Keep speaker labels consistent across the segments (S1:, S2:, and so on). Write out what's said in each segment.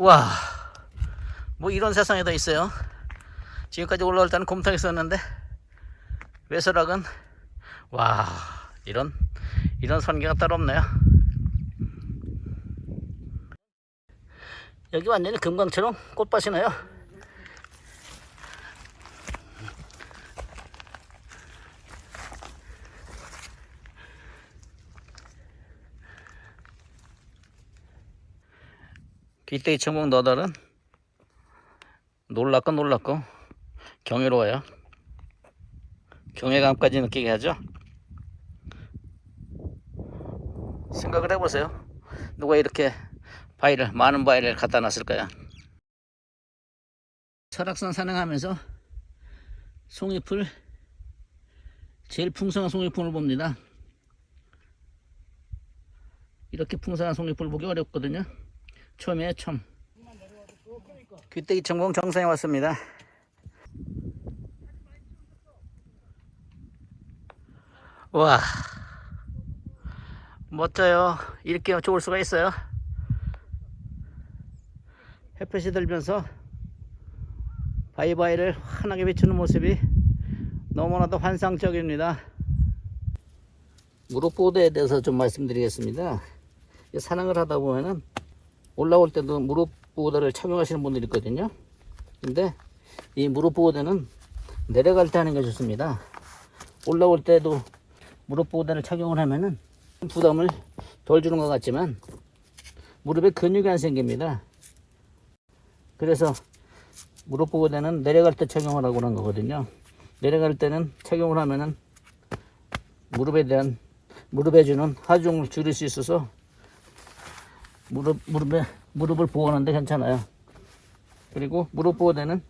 S1: 와, 뭐 이런 세상에도 있어요. 지금까지 올라올 때는 곰탕 있었는데, 외설악은, 와, 이런, 이런 선계가 따로 없네요. 여기 완전히 금강처럼 꽃밭이 나요. 귀때기 천국 너덜은 놀랍고 놀랍고 경이로워요. 경외감까지 느끼게 하죠. 생각을 해보세요. 누가 이렇게 바위를 많은 바위를 갖다 놨을까요? 설악산 산행하면서 송이풀 제일 풍성한 송이풀을 봅니다. 이렇게 풍성한 송이풀 보기 어렵거든요. 처음에 처음. 귀때기 천공 정상에 왔습니다. 와 멋져요. 이렇게 좋을 수가 있어요. 햇볕이 들면서 바이바이를 환하게 비추는 모습이 너무나도 환상적입니다. 무릎 보호대에 대해서 좀 말씀드리겠습니다. 이 산행을 하다 보면은 올라올 때도 무릎 보호대를 착용하시는 분들이 있거든요. 근데 이 무릎 보호대는 내려갈 때 하는 게 좋습니다. 올라올 때도 무릎 보호대를 착용을 하면은 부담을 덜 주는 것 같지만 무릎에 근육이 안 생깁니다. 그래서 무릎 보호대는 내려갈 때 착용하라고 그런 거거든요. 내려갈 때는 착용을 하면은 무릎에 대한 무릎에 주는 하중을 줄일 수 있어서 무릎 무릎에 무릎을 보호하는데 괜찮아요. 그리고 무릎 보호대는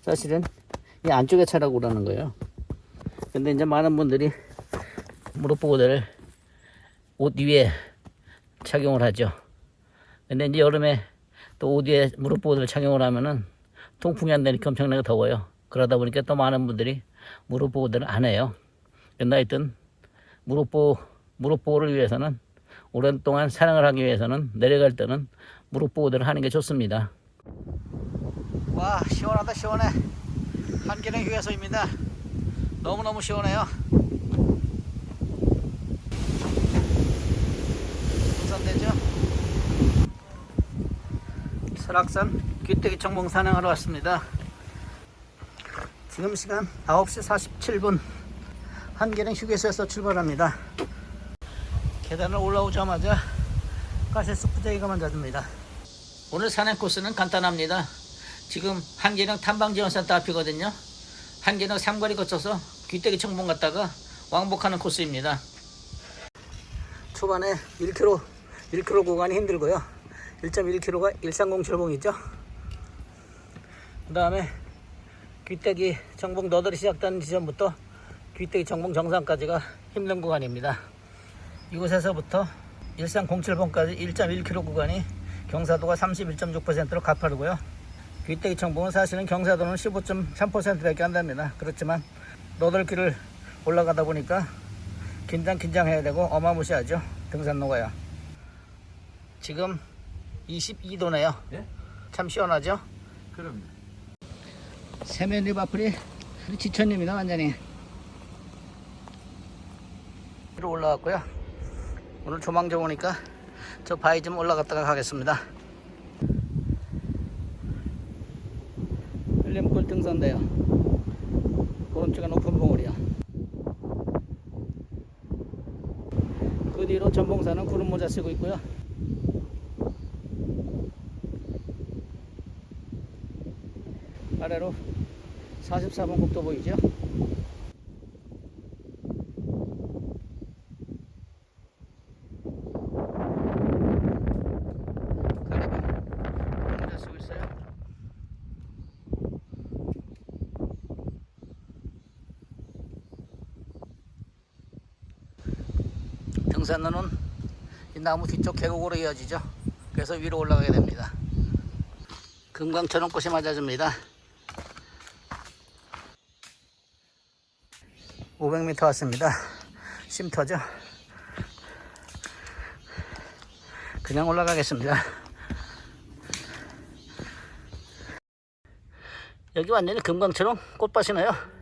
S1: 사실은 이 안쪽에 차라고 그러는 거예요. 근데 이제 많은 분들이 무릎 보호대를 옷 위에 착용을 하죠. 근데 이제 여름에 또 옷 위에 무릎 보호대를 착용을 하면은 통풍이 안 되니까 엄청나게 더워요. 그러다 보니까 또 많은 분들이 무릎 보호대를 안 해요. 근데 하여튼 무릎 보호, 무릎 보호를 위해서는 오랫동안 사랑을 하기 위해서는 내려갈 때는 무릎 보호대를 하는 게 좋습니다. 와 시원하다 시원해. 한계령 휴게소입니다. 너무너무 시원해요. 부산대죠? 설악산 귀때기 청봉 산행하러 왔습니다. 지금 시간 9시 47분 한계령 휴게소에서 출발합니다. 계단을 올라오자마자 가시스 부재기가 만져줍니다. 오늘 산행 코스는 간단합니다. 지금 한계령 탐방지원센터 앞이거든요. 한계령 삼거리 거쳐서 귀때기 청봉 갔다가 왕복하는 코스입니다. 초반에 1km, 1km 구간이 힘들고요. 1.1km가 1307봉이죠. 그 다음에 귀때기 정봉 너덜이 시작되는 지점부터 귀때기 정봉 정상까지가 힘든 구간입니다. 이곳에서부터 1307봉까지 1.1km 구간이 경사도가 31.6%로 가파르고요. 귀때기 청봉은 사실은 경사도는 15.3%밖에 안 됩니다. 그렇지만 너덜길을 올라가다 보니까 긴장 긴장해야 되고 어마무시하죠. 등산로가요. 지금 22도네요.
S2: 예?
S1: 참 시원하죠?
S2: 그럼
S1: 세면 리바풀이 지천입니다 완전히 위로 올라왔고요 오늘 조망 좋으니까 저 바위 좀 올라갔다가 가겠습니다. 흘림골 등산대요. 오른쪽에 높은 봉우리야. 그 뒤로 전봉사는 구름 모자 쓰고 있고요. 아래로 44번 국도 보이죠? 등산로는 이 나무 뒤쪽 계곡으로 이어지죠. 그래서 위로 올라가게 됩니다. 금강천원 꽃이 맞아줍니다. 500m 왔습니다. 쉼터죠. 그냥 올라가겠습니다. 여기 완전히 금강처럼 꽃밭이네요.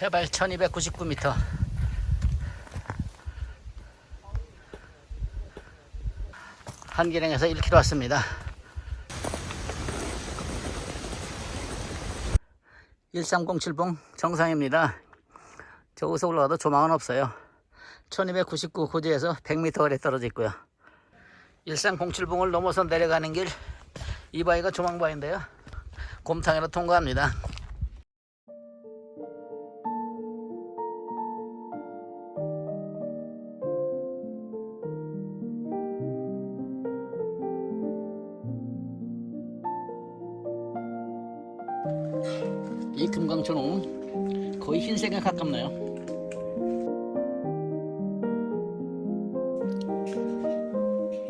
S1: 해발 1299m. 한기령에서 1km 왔습니다. 1307봉 정상입니다. 저기서 올라가도 조망은 없어요. 1299 고지에서 100m 아래 떨어져 있고요. 1307봉을 넘어서 내려가는 길 이 바위가 조망바위인데요. 곰탕으로 통과합니다.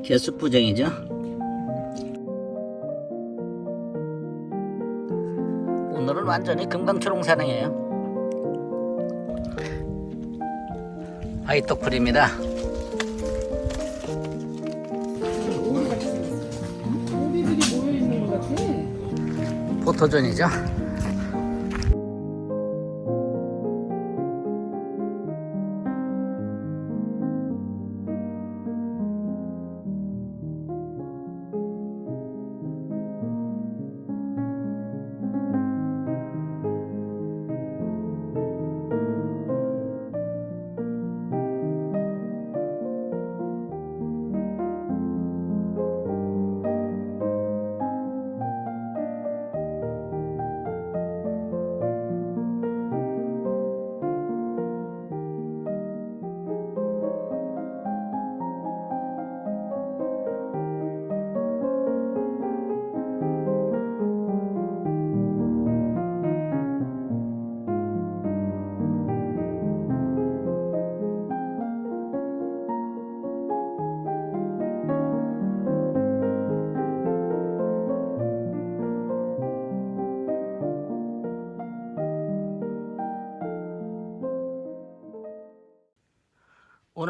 S1: 개수부쟁이죠. 오늘은 완전히 금강초롱 산행이에요. 아이떡풀입니다.
S2: 고기들이 모여 있는 것 같아.
S1: 포토존이죠.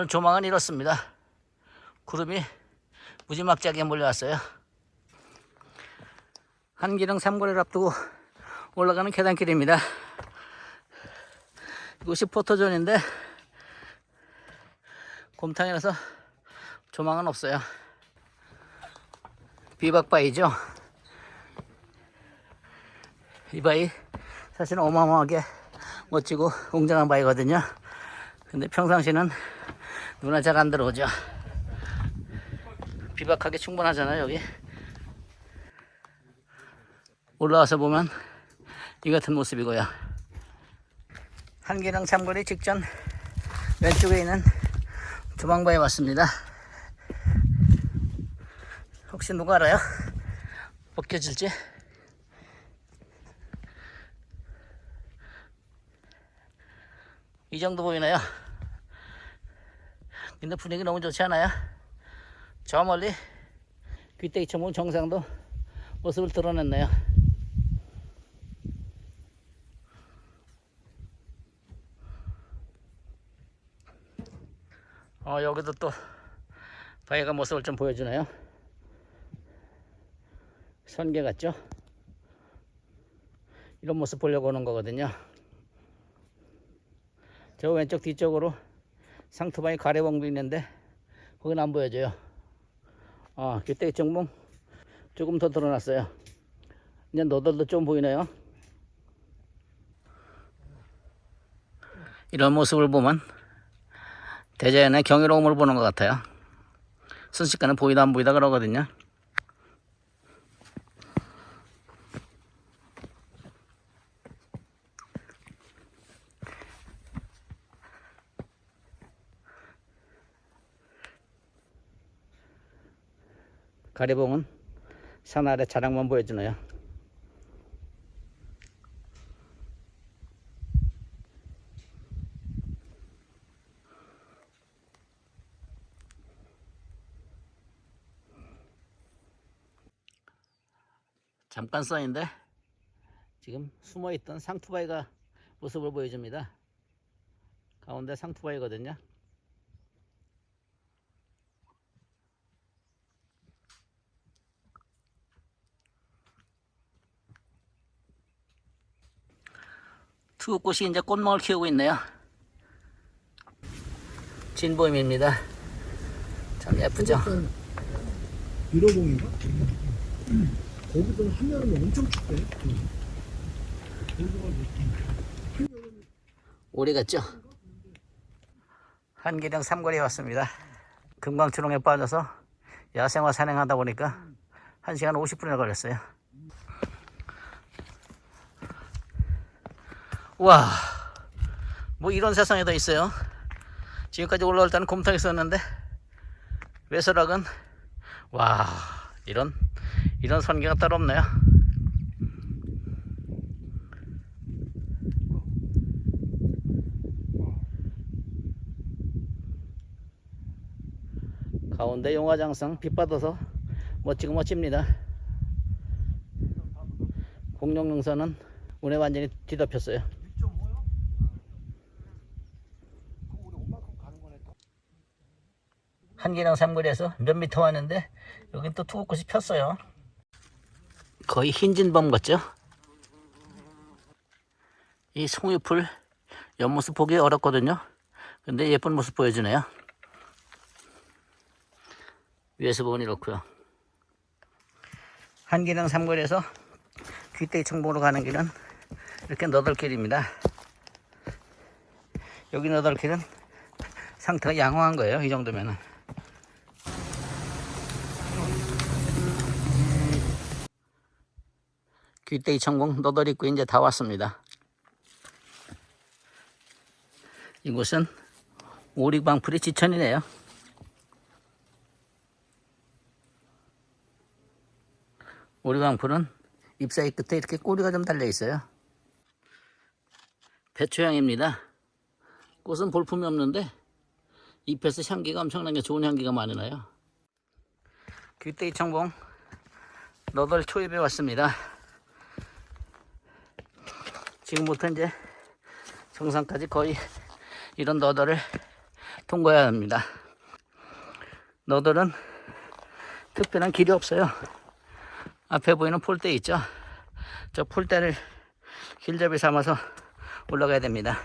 S1: 오늘 조망은 이렇습니다. 구름이 무지막지하게 몰려왔어요. 한기령 삼거리를 앞두고 올라가는 계단길입니다. 이곳이 포토존인데 곰탕이라서 조망은 없어요. 비박바위죠. 이 바위 사실은 어마어마하게 멋지고 웅장한 바위거든요. 근데 평상시는 눈에 잘안 들어오죠. 비박하게 충분하잖아요, 여기. 올라와서 보면 이 같은 모습이고요. 한기령 삼거리 직전 왼쪽에 있는 조망바에 왔습니다. 혹시 누가 알아요? 벗겨질지? 이 정도 보이나요? 근데 분위기 너무 좋지 않아요? 저 멀리 귀때기 쳐본 정상도 모습을 드러냈네요. 어, 여기도 또 바위가 모습을 좀 보여주네요. 선계 같죠? 이런 모습 보려고 오는 거거든요. 저 왼쪽 뒤쪽으로 상투방이 가래봉도 있는데 거긴 안 보여져요. 아, 귀때기 정봉 조금 더 드러났어요. 이제 너덜도 좀 보이네요. 이런 모습을 보면 대자연의 경이로움을 보는 것 같아요. 순식간에 보이다 안 보이다 그러거든요. 가리봉은 산 아래 자락만 보여주네요. 잠깐 써인데 지금 숨어있던 상투바이가 모습을 보여줍니다. 가운데 상투바이거든요. 투꽃이 이제 꽃망울 키우고 있네요. 진보임입니다. 참 예쁘죠?
S3: 미러봉인가? 거기서 하면은 엄청 춥대.
S1: 오래 갔죠? 한기령 삼거리에 왔습니다. 금강초롱에 빠져서 야생화 산행하다 보니까 1시간 50분이나 걸렸어요. 와, 뭐 이런 세상에도 있어요. 지금까지 올라올 때는 곰탕 있었는데 외설악은 와 이런 이런 선기가 따로 없네요. 가운데 용화장성 빛 받아서 멋지고 멋집니다. 공룡능선은 운에 완전히 뒤덮였어요. 한기랑 삼거리에서 몇 미터 왔는데 여긴 또 투구꽃이 폈어요. 거의 흰진범 같죠? 이 송이풀 옆모습 보기 어렵거든요. 근데 예쁜 모습 보여주네요. 위에서 보면 이렇고요. 한기령 삼거리에서 귀때기 청봉으로 가는 길은 이렇게 너덜길입니다. 여기 너덜길은 상태가 양호한 거예요. 이 정도면은. 귀때기 천공 너덜 입구 이제 다 왔습니다. 이곳은 오리방풀이 지천이네요. 오리방풀은 잎사귀 끝에 이렇게 꼬리가 좀 달려 있어요. 배추향입니다. 꽃은 볼품이 없는데 잎에서 향기가 엄청나게 좋은 향기가 많이 나요. 귀때기 청봉 너덜 초입에 왔습니다. 지금부터 이제 정상까지 거의 이런 너덜을 통과해야 합니다. 너덜은 특별한 길이 없어요. 앞에 보이는 폴대 있죠? 저 폴대를 길잡이 삼아서 올라가야 됩니다.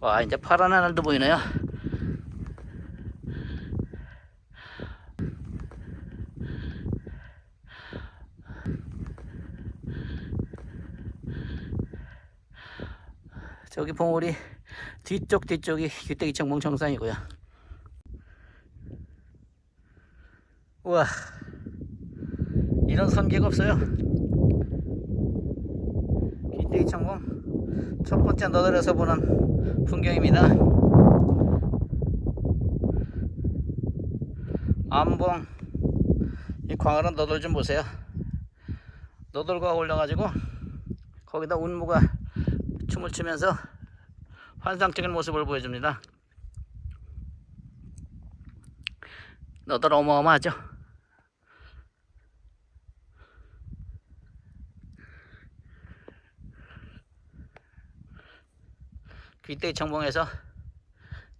S1: 와, 이제 파란 하늘도 보이네요. 저기 봉우리 뒤쪽 뒤쪽이 귀때기 청봉 정상이고요. 우와. 이런 선계가 없어요. 귀때기 천공 첫 번째 너덜에서 보는 풍경입니다. 암봉 이 광활한 너덜 좀 보세요. 너덜과 올려가지고 거기다 운무가 춤을 추면서 환상적인 모습을 보여줍니다. 너덜 어마어마하죠? 귀때기 청봉에서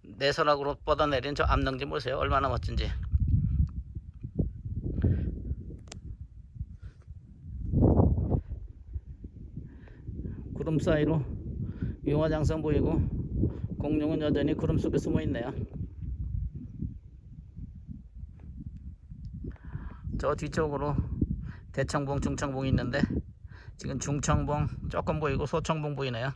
S1: 내설악으로 뻗어내린 저 암릉지 보세요. 얼마나 멋진지. 구름 사이로 용화장성 보이고 공룡은 여전히 구름 속에 숨어 있네요. 저 뒤쪽으로 대청봉, 중청봉이 있는데 지금 중청봉 조금 보이고 소청봉 보이네요.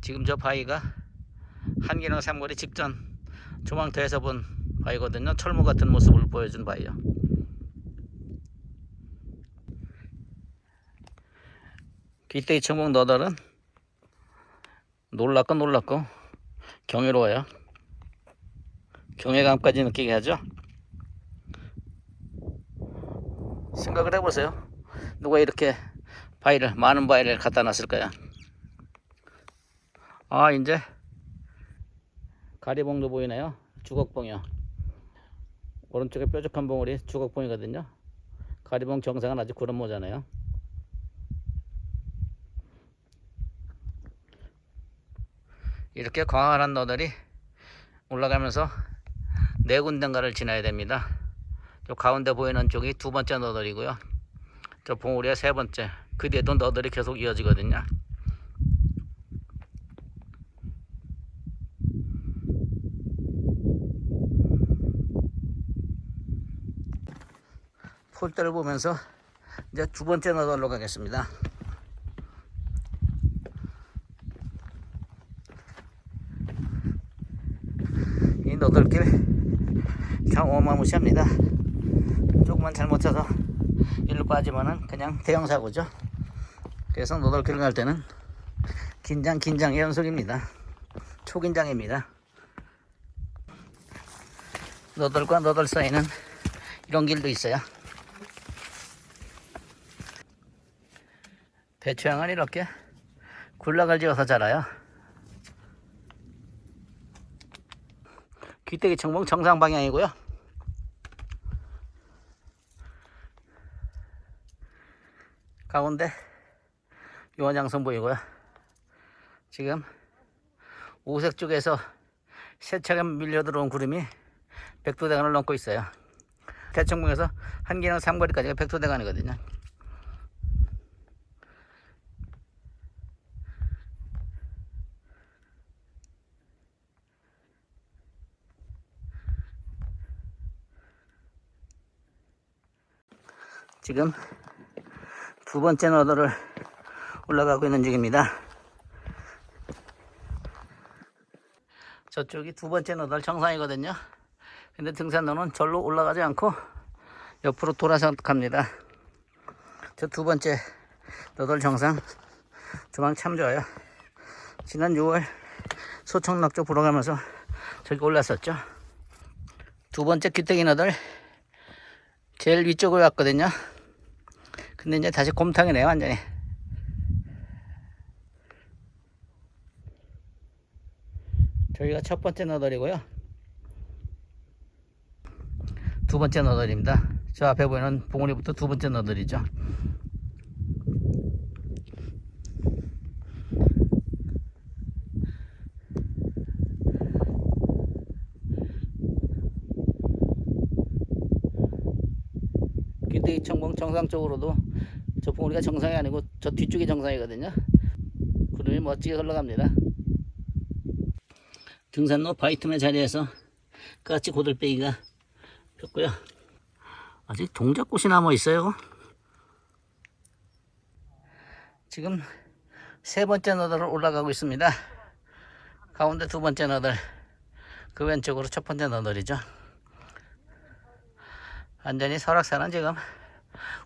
S1: 지금 저 바위가 한기령 삼거리 직전 조망터에서 본 바위거든요. 철무 같은 모습을 보여준 바위요. 귀때기 청봉 너덜은 놀랍고 놀랍고 경이로워요. 경외감까지 느끼게 하죠. 생각을 해보세요. 누가 이렇게 바위를 많은 바위를 갖다 놨을까요? 아 이제 가리봉도 보이네요 주걱봉이요 오른쪽에 뾰족한 봉우리 주걱봉이거든요 가리봉 정상은 아직 구름 모자네요 이렇게 광활한 너들이 올라가면서 네 군데인가를 지나야 됩니다. 저 가운데 보이는 쪽이 두 번째 너들이고요. 저 봉우리가 세 번째. 그 뒤에도 너들이 계속 이어지거든요. 폴대를 보면서 이제 두 번째 너덜로 가겠습니다. 이 너덜길 참 어마무시합니다. 조금만 잘못 쳐서 일로 빠지면은 그냥 대형 사고죠. 그래서 너덜길 갈 때는 긴장 긴장의 연속입니다. 초긴장입니다. 너덜과 너덜 사이는 이런 길도 있어요. 배추향은 이렇게 굴락을 지어서 자라요. 귀때기 청봉 정상 방향이고요. 가운데 유원양성 보이고요. 지금 오색 쪽에서 세차게 밀려 들어온 구름이 백두대간을 넘고 있어요. 대청봉에서 한기령 삼거리까지가 백두대간이거든요. 지금 두 번째 너더를 올라가고 있는 중입니다. 저쪽이 두 번째 너덜 정상이거든요. 근데 등산로는 절로 올라가지 않고 옆으로 돌아서 갑니다. 저 두 번째 너덜 정상 조망 참 좋아요. 지난 6월 소청락 쪽 보러 가면서 저기 올랐었죠. 두 번째 귀때기 너덜 제일 위쪽으로 왔거든요. 근데 이제 다시 곰탕이네 요 완전히. 저희가 첫 번째 너덜이고요. 두 번째 너덜입니다. 저 앞에 보이는 봉우리부터 두 번째 너덜이죠. 청봉 정상 쪽으로도 저 봉우리가 정상이 아니고 저 뒤쪽이 정상이거든요. 구름이 멋지게 흘러갑니다. 등산로 바이틈의 자리에서 까치 고들빼기가 폈고요. 아직 동작꽃이 남아 있어요. 지금 세 번째 너덜을 올라가고 있습니다. 가운데 두 번째 너덜, 그 왼쪽으로 첫 번째 너덜이죠. 완전히 설악산은 지금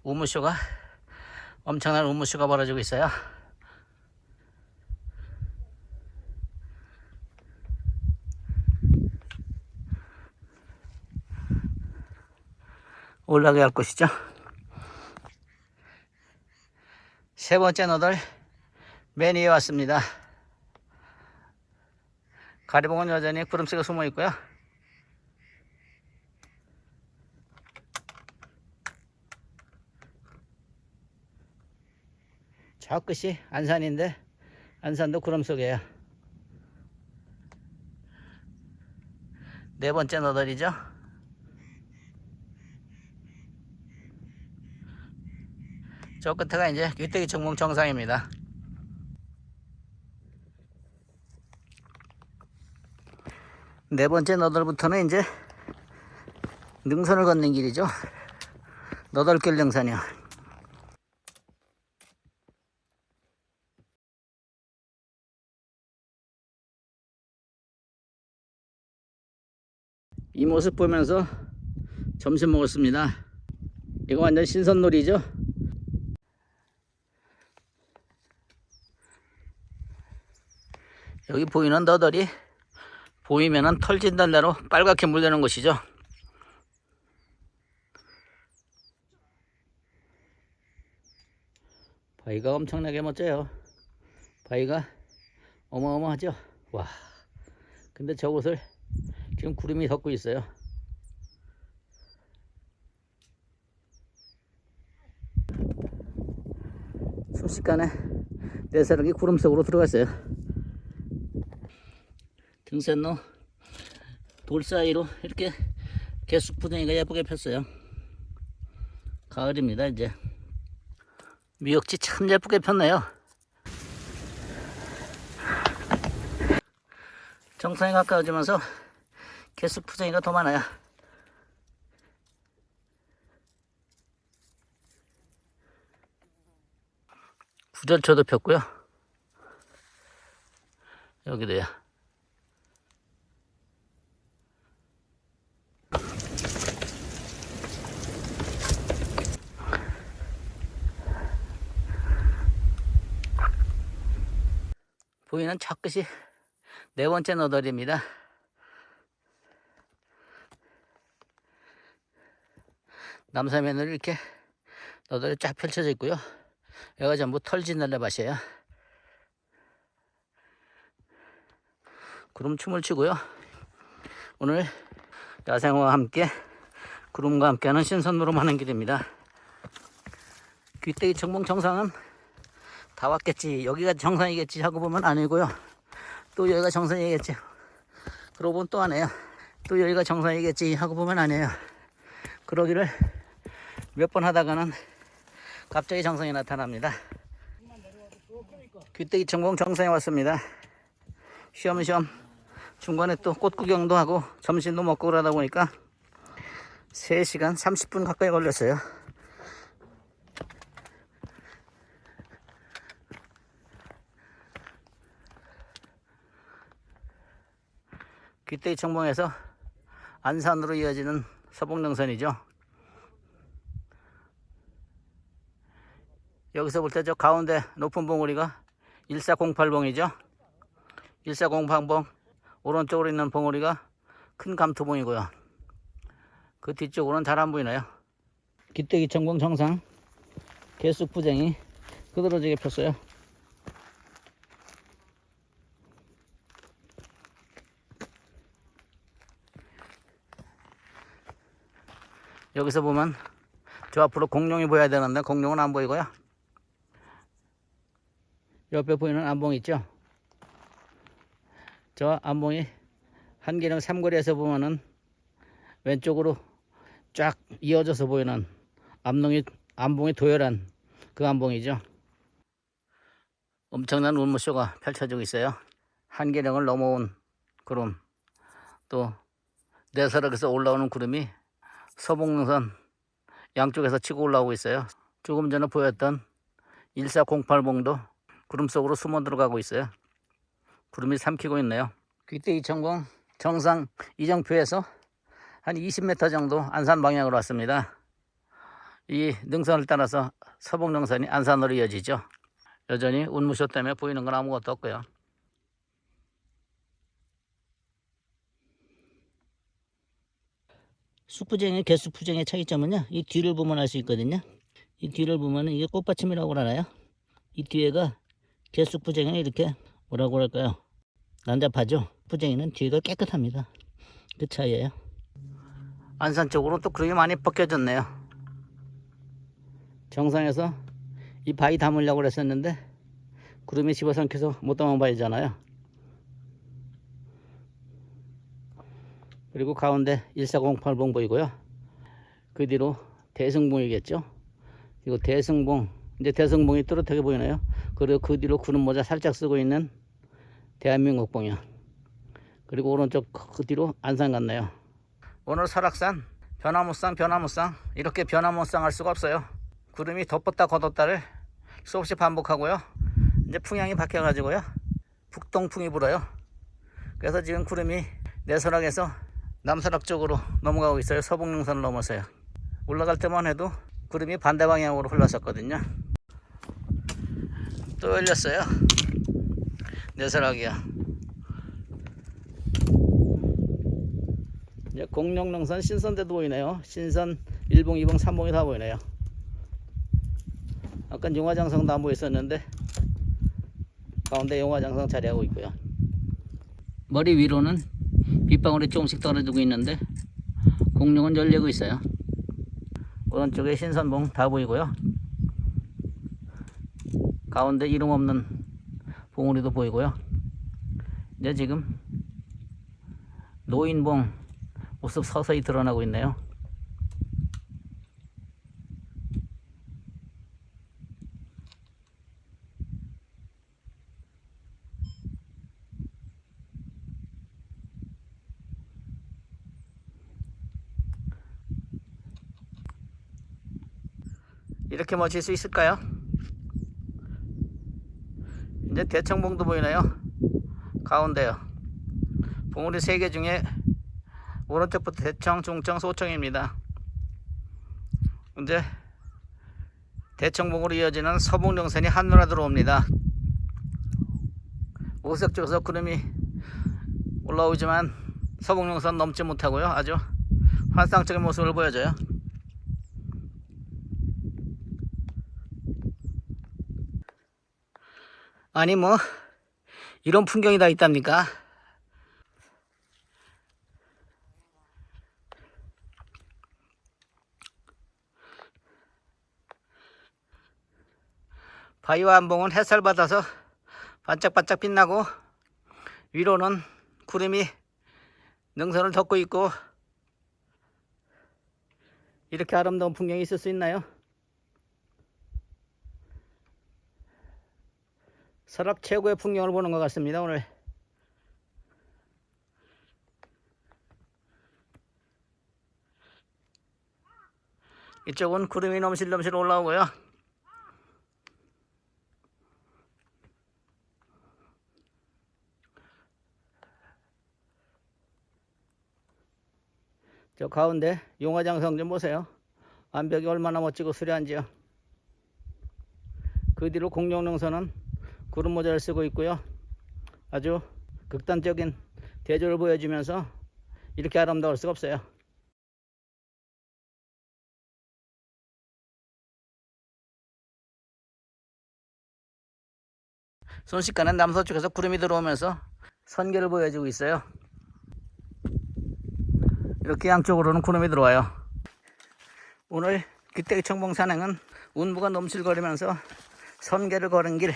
S1: 우무쇼가 엄청난 우무쇼가 벌어지고 있어요. 올라가야 할 곳이죠. 세 번째 너덜 맨 위에 왔습니다. 가리봉은 여전히 구름새가 숨어 있고요. 저 끝이 안산인데 안산도 구름 속이에요. 네 번째 너덜이죠. 저 끝에가 이제 귀때기 청봉 정상입니다. 네 번째 너덜부터는 이제 능선을 걷는 길이죠. 너덜길 능선이요. 이 모습 보면서 점심 먹었습니다. 이거 완전 신선놀이죠? 여기 보이는 너덜이 보이면은 털진단 대로 빨갛게 물드는 곳이죠. 바위가 엄청나게 멋져요. 바위가 어마어마하죠. 와. 근데 저곳을 지금 구름이 덮고 있어요. 순식간에 내 사랑이 구름 속으로 들어갔어요. 등산로 돌 사이로 이렇게 개숙부쟁이가 예쁘게 폈어요. 가을입니다 이제. 미역지 참 예쁘게 폈네요. 정상에 가까워지면서 개숙부쟁이가 더 많아요. 구절초도 폈고요. 여기도요. 보이는 저 끝이 네 번째 너덜입니다. 남사면으로 이렇게 너덜이 쫙 펼쳐져 있고요. 여기가 전부 털진달래 밭이에요. 구름 춤을 추고요. 오늘 야생화와 함께 구름과 함께하는 신선으로 하는 길입니다. 귀때기 청봉 정상은 다 왔겠지. 여기가 정상이겠지 하고 보면 아니고요. 또 여기가 정상이겠지. 그러고 보면 또 아니에요. 또 여기가 정상이겠지 하고 보면 아니에요. 그러기를 몇 번 하다가는 갑자기 정상이 나타납니다. 귀때기 천공 정상에 왔습니다. 쉬엄쉬엄 중간에 또 꽃 구경도 하고 점심도 먹고 그러다 보니까 3시간 30분 가까이 걸렸어요. 귀때기 청봉에서 안산으로 이어지는 서북능선이죠. 여기서 볼 때 저 가운데 높은 봉우리가 1408봉이죠. 1408봉 오른쪽으로 있는 봉우리가 큰 감투봉이고요. 그 뒤쪽으로는 잘 안 보이나요? 기대기 천공 정상 개쑥 부쟁이 그대로 지게 폈어요. 여기서 보면 저 앞으로 공룡이 보여야 되는데 공룡은 안 보이고요. 옆에 보이는 안봉 있죠? 저 안봉이 한계령 삼거리에서 보면은 왼쪽으로 쫙 이어져서 보이는 암봉이 안봉이 도열한 그 안봉이죠. 엄청난 운무쇼가 펼쳐지고 있어요. 한계령을 넘어온 구름 또 내서락에서 올라오는 구름이 서북능선 양쪽에서 치고 올라오고 있어요. 조금 전에 보였던 1408봉도 구름 속으로 숨어 들어가고 있어요. 구름이 삼키고 있네요. 귀때기 천공 정상 이정표에서 한 20m 정도 안산 방향으로 왔습니다. 이 능선을 따라서 서북 능선이 안산으로 이어지죠. 여전히 운무쇼 때문에 보이는 건 아무것도 없고요. 숲부쟁이 개숲부쟁의 차이점은요. 이 뒤를 보면 알 수 있거든요. 이 뒤를 보면 이게 꽃받침이라고 하나요? 이 뒤에가 개숲부쟁이는 이렇게 뭐라고 할까요? 난잡하죠. 부쟁이는 뒤가 깨끗합니다. 그 차이예요. 안산 쪽으로 또 구름이 많이 벗겨졌네요. 정상에서 이 바위 담으려고 그랬었는데 구름이 집어삼켜서 못 담은 바위잖아요. 그리고 가운데 1408봉 보이고요. 그 뒤로 대승봉이겠죠. 그리고 대승봉, 이제 대승봉이 뚜렷하게 보이나요? 그리고 그 뒤로 구름 모자 살짝 쓰고 있는 대한민국 봉이요. 그리고 오른쪽 그 뒤로 안산 같네요. 오늘 설악산 변화무쌍 변화무쌍 이렇게 변화무쌍 할 수가 없어요. 구름이 덮었다 걷었다를 수없이 반복하고요. 이제 풍향이 바뀌어 가지고요. 북동풍이 불어요. 그래서 지금 구름이 내설악에서 남설악 쪽으로 넘어가고 있어요. 서북능선을 넘어서요. 올라갈 때만 해도 구름이 반대 방향으로 흘렀었거든요. 또 열렸어요. 내설악이야. 이제 공룡능선 신선대도 보이네요. 신선 1봉, 2봉, 3봉이 다 보이네요. 아까 용화장성도 안 보였었는데 가운데 용화장성 자리하고 있고요. 머리 위로는 빗방울이 조금씩 떨어지고 있는데 공룡은 열리고 있어요. 오른쪽에 신선봉 다 보이고요. 가운데 이름 없는 봉우리도 보이고요. 이제 지금 노인봉 모습 서서히 드러나고 있네요. 이렇게 멋질 수 있을까요? 대청봉도 보이나요? 가운데요. 봉우리 3개 중에 오른쪽부터 대청, 중청, 소청입니다. 이제 대청봉으로 이어지는 서봉령선이 한눈에 들어옵니다. 오색 쪽에서 구름이 올라오지만 서봉령선 넘지 못하고요. 아주 환상적인 모습을 보여줘요. 아니 뭐 이런 풍경이 다 있답니까? 바위와 한봉은 햇살 받아서 반짝반짝 빛나고 위로는 구름이 능선을 덮고 있고 이렇게 아름다운 풍경이 있을 수 있나요? 서랍 최고의 풍경을 보는 것 같습니다 오늘. 이쪽은 구름이 넘실넘실 올라오고요. 저 가운데 용화장성 좀 보세요. 암벽이 얼마나 멋지고 수려한지요. 그 뒤로 공룡능선은 구름 모자를 쓰고 있고요. 아주 극단적인 대조를 보여주면서 이렇게 아름다울 수가 없어요. 순식간에 남서쪽에서 구름이 들어오면서 선계를 보여주고 있어요. 이렇게 양쪽으로는 구름이 들어와요. 오늘 귀때기 청봉 산행은 운무가 넘실거리면서 선계를 걸은 길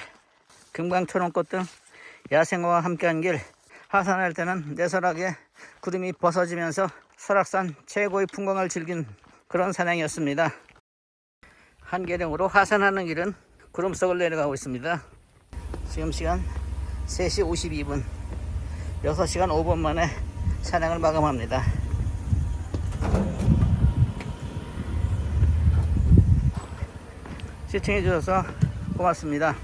S1: 금강초롱꽃 등 야생화와 함께한 길 하산할 때는 내설하게 구름이 벗어지면서 설악산 최고의 풍광을 즐긴 그런 산행이었습니다. 한계령으로 하산하는 길은 구름 속을 내려가고 있습니다. 지금 시간 3시 52분 6시간 5분 만에 산행을 마감합니다. 시청해 주셔서 고맙습니다.